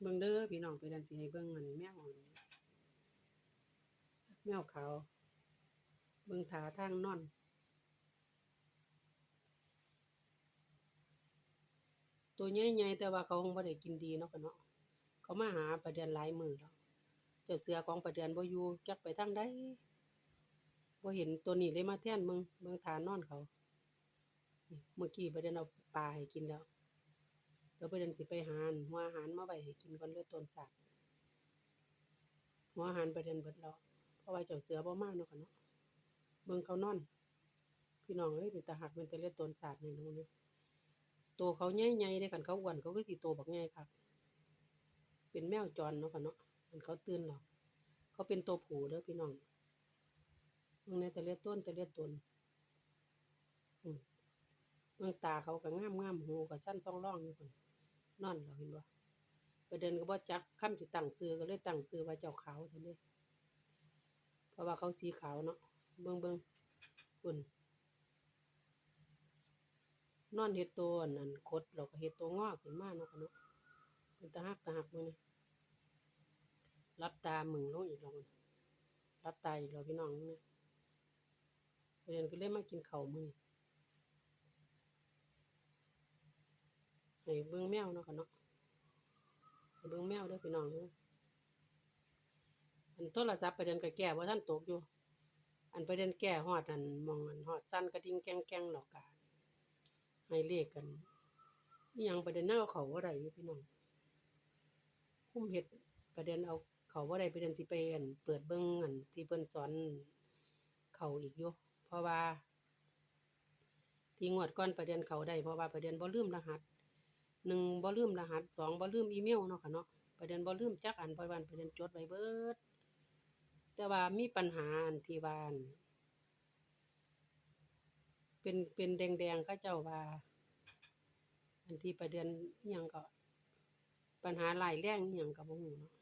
เบิ่งเด้อพี่น้องไปดันสิให้เบิ่งอันแมวอันแมวขาวเบิ่งถาทางนอนตัวใหญ่ๆแต่ว่าเขาคงบ่ได้กินดีเนาะค่ะเนาะเขามาหาประเดือนหลายมือแล้วเจ้าเสือของประเดือนบ่อยู่จักไปทางใดบ่เห็นตัวนี้เลยมาแทนมึงเบิ่งทานอนเขา เมื่อกี้ประเดือนเอาปลาให้กินแล้ว เดี๋ยวประเด็นสิไปหานหัวอาหารมาไว้ให้กินก่อนเลือดต้นสัตว์หัวอาหารประเด็นเบิดแล้วเพราะว่าเจ้าเสือบ่มากเนาะค่ะเนาะเบิ่งเขานอน พี่น้องเอ้ยเป็นตาหักเป็นแต่เลือดต้นสัตว์นี่เนาะเนี่ยตัวเขาใหญ่ๆเด้คันเขาอ้วนเขาก็สิโตบักใหญ่คักเป็นแมวจรเนาะค่ะเนาะมันเขาตื่นแล้วเขาเป็นตัวผูเด้อพี่น้องเบิ่งในแต่เลือดต้นแต่เลือดต้นอืมเบิ่งตาเขาก็งามๆหูก็สั้นซ่องร่องอยู่พุ่น นอนแล้วเห็นบ่ประเด็นก็บ่จักคำสิตั้งชื่อก็เลยตั้งชื่อว่าเจ้าขาวซั่นเด้เพราะว่าเขาสีขาวเนาะเบิ่งเบิ่งพุ่นนอนเฮ็ดตัวนนั้นคดแล้วก็เฮ็ดตัวงอกขึ้นมาเนาะค่ะเนาะเป็นตาฮักตาฮักมื้อนี้รับตามึงลงอีกแล้วมันรับตาอีกแล้วพี่น้องนี่ประเด็นก็เลยมากินข้าวมื้อนี้ ให้เบิ่งแมวเนาะค่ะเนาะเบิ่งแมวเด้อพี่น้องอันโทรศัพท์ประเด็นก็แก้บ่ทันตกอยู่ อันประเด็นแก้ฮอดอันมองอันฮอดสั่นกระดิ่งแก้งๆดอกกาให้เลขกันอีหยังประเด็นเนเอาเขาบ่ได้อยู่พี่น้องคุ้มเฮ็ดประเด็นเอาเขาบ่ได้ประเด็นสิไปอันเปิดเบิ่งอันที่เพิ่นสอนเขาอีกอยู่เพราะว่า ที่งวดก่อนประเด็นเขาได้เพราะว่าประเด็นบ่ลืมรหัส หนึ่งบ่ลืมรหัสสองบ่ลืมอีเมลเนาะค่ะเนาะประเด็นบ่ลืมจักอันเพระว่าประเด็นจดไว้เบิด แต่ว่ามีปัญหาอันที่ว่าน เป็นเป็นแดงๆเขาเจ้าว่า อันที่ประเด็นยังก็ ปัญหาหลายแรงยังก็บ่ฮู้เนาะ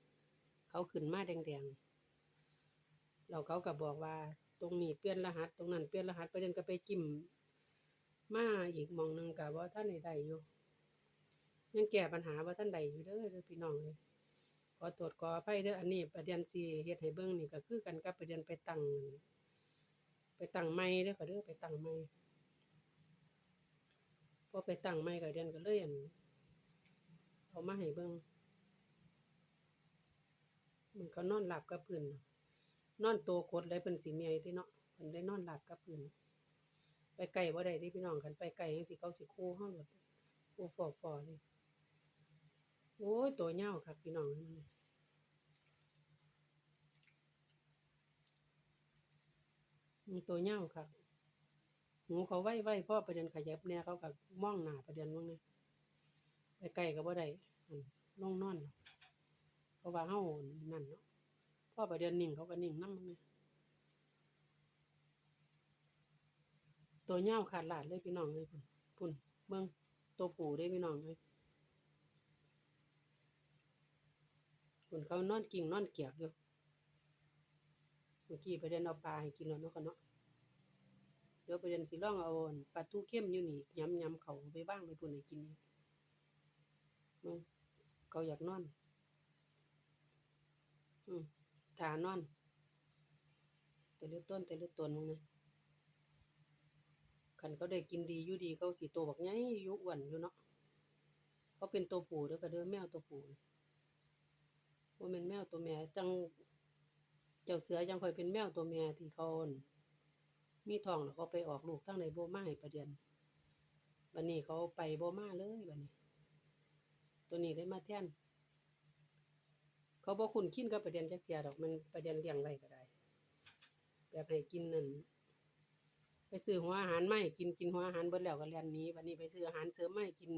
เขาขึ้นมาแดงๆแล้วเขาก็บอกว่าตรงนี้เปลี่ยนรหัส ตรงนั้นเปลี่ยนรหัสประเด็นก็ไปจิ้มมาอีกมองหนึงก็บ่ทันได้ได้อยู่ ยังแก้ปัญหาบ่าทันได้อยู่เด้อเด้อพี่น้องเอ้ยขอโทษขออภัยเด้ออันนี้ประเด็นสิเฮ็ดให้เบิ่งนี่ก็คือกันกับประเด็นไปตั้งไปตั้งใหม่เด้อค่ะเด้อไปตั้งใหม่พอไปตั้งใหม่ก็เดือนก็เลยอันเอามาให้เบิ่งมันก็นอนหลับกับพื้นนอนโตกดเลยเพิ่นสิเมียติเนาะเพิ่นได้นอนหลับกับพื้นไปไกลบ่ได้เด้พี่น้องคันไปไกลจังสิเขาสิคู่เฮาโลดโอ้ฟอฟอเลย โอ้ย ตัวยาครับพี่น้องนี่มันตัวยาครับหูเขาไหว้ไว้พ่อประเด็นขยับเนี่ยเขาก็มองหนาประเด็นมึงนี่ไปไกลก็บ่ได้อั่นลงนอนเนาะเพราะว่าเฮานั่นเนาะพ่อประเด็นนิ่งเขาก็นิ่งนำมึงนี่ตัวยาขาดหลาดเลยพี่น้องเลยพุ่นพุ่นเบิ่งตัวผูได้พี่น้องเลย คนเขานอนกิ่งนอนเกียกอยู่เมื่อกี้ประเด็นเอาปลาให้กินแล้วเนาะค่ะเนาะเดี๋ยวประเด็นสิลองเอาอั่นปลาทูเข้มอยู่นี่ยำยำเขาไปบ้างไปปุ่นให้กินอีกมึงเขาอยากนอน อืมถานอน แต่เลือต้นแต่เลือต้นมึงนะคันเขาได้กินดีอยู่ดีเขาสิโตบักใหญ่อยู่อ้วนอยู่เนาะเขาเป็นตัวผู้เด้อก็เด้อแมวตัวปู ผู้บ่แม่นแมวตัวแม่จังเจ้าเสือจังคอยเป็นแมวตัวแม่ที่เขาอั่นมีทองแล้วเขาไปออกลูกทางใดบ่มาให้ประเดียนบัดนี้เขาไปโบมาเลยบัดนี้ ตัวนี้ได้มาแท่นเขาบ่คุ้นชินกับประเดียนจักเทียดอกมันประเดียนเลี้ยงไว้ก็ได้แบบให้กินนั่นไปซื้อหัวอาหารไมาให้กินกินหัวอาหารเบิดแล้วก็แล่นนีบัดนี้ไปซื้ออาหารเสริมไมาให้กิน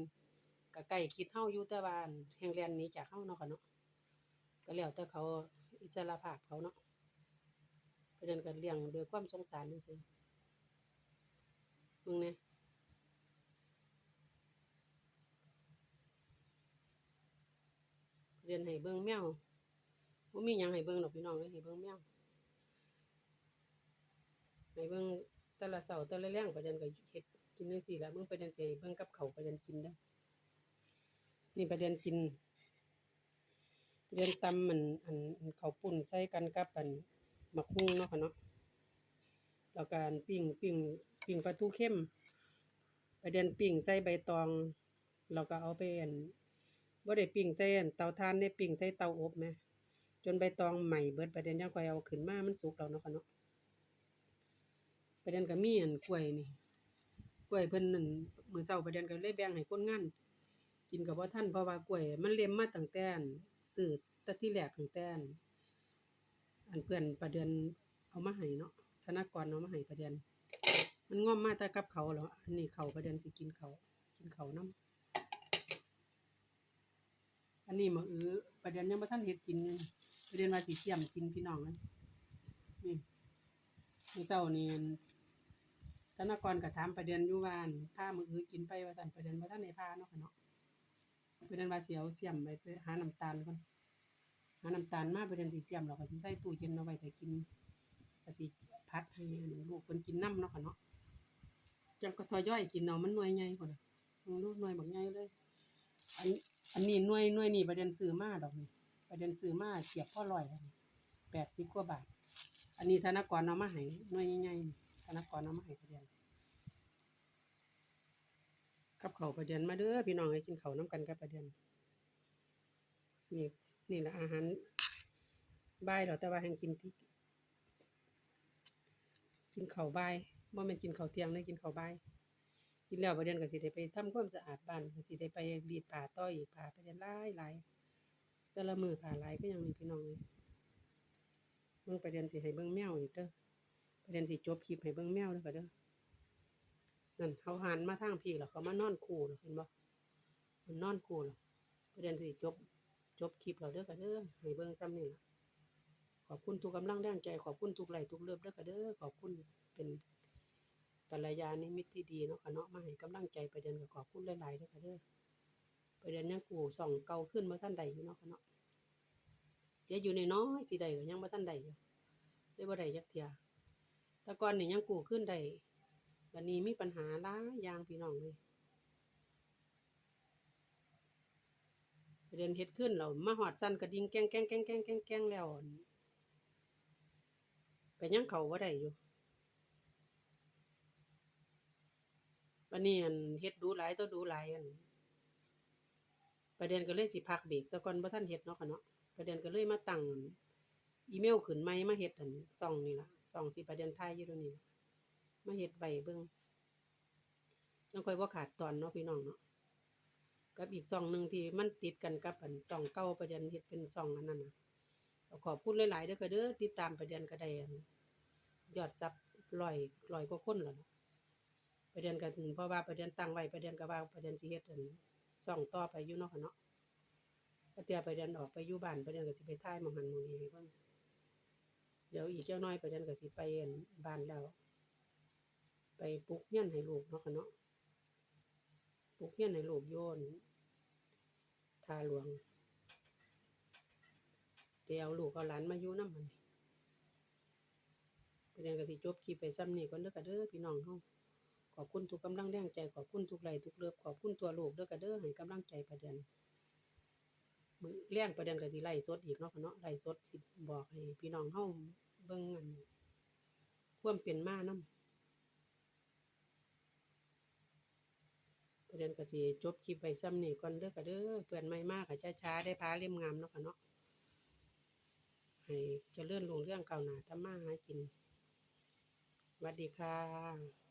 ก็ใกล้คิดเฮาอยู่แต่ว่าอั่นแฮ่งแล่นนี้จากเฮาเนาะค่ะเนาะ ก็แล้วแต่เขาอิสรภาพเขาเนาะเพระฉะนั้นก็เลี้ยงด้วยความสงสารซื่อๆมึงแหน่ยเรียนให้เบิ่งแมวบ่มีหยังให้เบิ่งดอกพี่น้องเอ้ยให้เบิ่งแมวให้เบิ่งแต่ละเช้าแต่ละแลงประเด็นก็เฮ็ดกินจังซี่ล่ะเบิ่งประเด็นเสิให้เบิ่งกับข้าประเด็นกินเด้นี่ประเด็นกิน เรียนตำมันอันอันข้าปุ้นใส่กันกับอันมักฮุ่งเนาะค่ะเนาะแล้วก็อันปิ้งปิ้งปิ้งปลาทูเข้มประเด็นปิ้งใส่ใบตองแล้วก็เอาไปอันบ่ได้ปิ้งใส่อันเตาถ่านได้ปิ้งใส่เตาอบแหมจนใบตองใหม่เบิดประเด็นยังค่อยเอาขึ้นมามันสุกแล้วเนาะค่ะเนาะประเด็นก็มีอันกล้วยนี่กล้วยเพิ่นนั่นมื้อเช้าประเด็นก็เลยแบ่งให้คนงานกินกับว่าท่านเพราะว่ากล้วย มันเล็มมาตั้งแต่ อันซื้อแต่ที่แรกตั้งแต่อันอันเพื่อนประเดือนเอามาให้เนาะธนากรเอามาให้ประเดือน มันง่อมมาแต่กับเขาวแล้วอันนี้เขาประเดือนสิกินเขากินเขาวนํอันนี้มาอื้อประเดือนยังบ่ทันเฮ็ดกิน ประเดือนวาสิเสี่ยมกินพี่น้องนั่นนี่มื้อเช้านี่อันธนากรก็ถามประเดือนอยู่วาอั่นพามืออื้อกินไปว่าซั่นประเดือนบ่ทันได้พาเนาะค่ะเนาะ เพิ่นนั้นว่าเสิเอาเสียมไปไปหาน้ำตาลก่อนหาน้ำตาลมาเพิ่นนั้นสิเสียมแล้วก็สิใส่ตู้เย็นเอาไว้ถ้ากินก็สิพัดให้อันลูกเพิ่นกินน้ำเนาะค่ะเนาะจังก็ทอย่อยกินเอาะมันหน่วยใหญ่พุ่นน่ะมึงดูหน่วยบักใหญ่เลย อันอันนี้หน่วยหน่วยนี่ประเด็นซื้อมาดอกนี่ประเด็นซื้อมาเสียบพอร้อยแล้วนี่80กว่าบาท อันนี้ธนากรเอามาให้หน่วยใหญ่ๆธนากรเอามาให้ประเด็น กับเขาวประเด็นมาเด้อพี่น้องให้กินเขาวน้ำกันกับประเด็นนี่นี่แหละอาหารบ่ายเราแต่ว่าแห่งกินที่กินข้าวบ่ายบ่แม่นกินข้าวเที่ยงเลยกินข้าวบ่ายกินแล้วประเด็นก็สิได้ไปทำความสะอาดบ้านก็สิได้ไปรีดผ้าต่ออีกผ้าประเด็นหลายหลายแต่ละมือผ้าหลายก็ยังมีพี่น้องเลยเบิ่งประเด็นสิให้เบิ่งแมวอีกเด้อประเด็นสิจบคลิปให้เบิ่งแมวเด้อค่ะเด้อ นั่นเขาหันมาทางพี่แล้วเขามานอนคู่เห็นบ่มันนอนคู่แล้วประเด็นสิจบจบคลิปแล้วเด้อค่ะเด้อให้เบิ่งซ้ำนี่ละขอบคุณทุกกำลังแรงใจ ขอบคุณทุกไหลทุกเลิฟเด้อค่ะเด้อขอบคุณเป็นกัลยาณมิตรที่ดีเนาะค่ะเนาะมาให้กำลังใจประเด็นก็ขอบคุณหลายๆเด้อค่ะเด้อประเด็นยังกูส่องเก่าขึ้นบ่ทันใดอยู่เนาะค่ะเนาะเดี๋ยวอยู่ในน้อยสิได้ก็ยังบ่ทันใดอยู่ได้บ่ได้จักเทียแต่ก่อนนี่ยังกูขึ้นได วันนี้มีปัญหาหลายอย่างพี่น้องเลยประเด็นเฮ็ดขึ้นเรามาหอดสั้นกระดิ่งแก้งแก้งแก้งแก้งแก้งแก้งแล้วอั่นก็ยังเขาบ่ได้อยู่วันนี้อันเฮ็ดดูหลายตัวดูหลายอันประเด็นก็เลยสิพักเบรกซะก่อนบ่ทันเฮ็ดเนาะค่ะเนาะประเด็นก็เลยมาตั้งอีเมลขึ้นใหม่มาเฮ็ดอันช่องนี่ล่ะช่องที่ประเด็นไทยอยู่ตรงนี้ล่ มาเฮ็ดใบเบิ่งจังค่อยบ่าขาดตอนเนาะพี่น้องเนาะกับอีกช่องหนึ่งที่มันติดกันกับอันช่องเก่าประเด็นเฮ็ดเป็นช่องอันนั้นนะขอบคุณหลายๆเด้อค่ะเด้อติดตามประเด็นก็ได้อันยอดซับร้อยร้อยกว่าคนแล้วเนาะประเด็นก็ถึงเพราะว่าประเด็นตั้งไว้ประเด็นก็ว่าประเด็นสิเฮ็ดอันช่องต่อไปอยู่เนาะค่ะเนาะก็เตียประเด็นออกไปอยู่บ้านประเด็นก็สิไปถ่ายม้องหันมองนี้ให้เบิ่งเดี๋ยวอีกเจักหน่อยประเด็นก็สิไปอันบ้านแล้ว ไปปลูกเฮียนให้ลูกเนาะค่ะเนาะปลูกเฮียนให้ลูกโยนทาหลวงเดี๋ยวลูกเอาหลานมาอยู่นำมันประเด็นก็สิจบคลิปไปซ้ำนี้ก่อนเด้อค่ะเด้อพี่น้องเฮาขอบคุณทุกกำลังแรงใจขอบคุณทุกไลค์ทุกเลิฟขอบคุณตัวลูกเด้อค่ะเด้อให้กำลังใจประเด็นมือแรงประเด็นก็สิไล่สดอีกเนาะคะเนาะไล่สดสิบอกให้พี่น้องเฮาเบิ่งอันควมเป็นมานำ ประเด็นก็สิจบคลิปไว้ซ้ำนี่ก่อนเด้อก็เด้อเพื่อนไม่มากค่ะช้าๆได้พาเล่มงามเนาะค่ะเนาะให้เลื่อนลงเรื่องเก่าหนาทำมาหากินสวัสดีค่ะ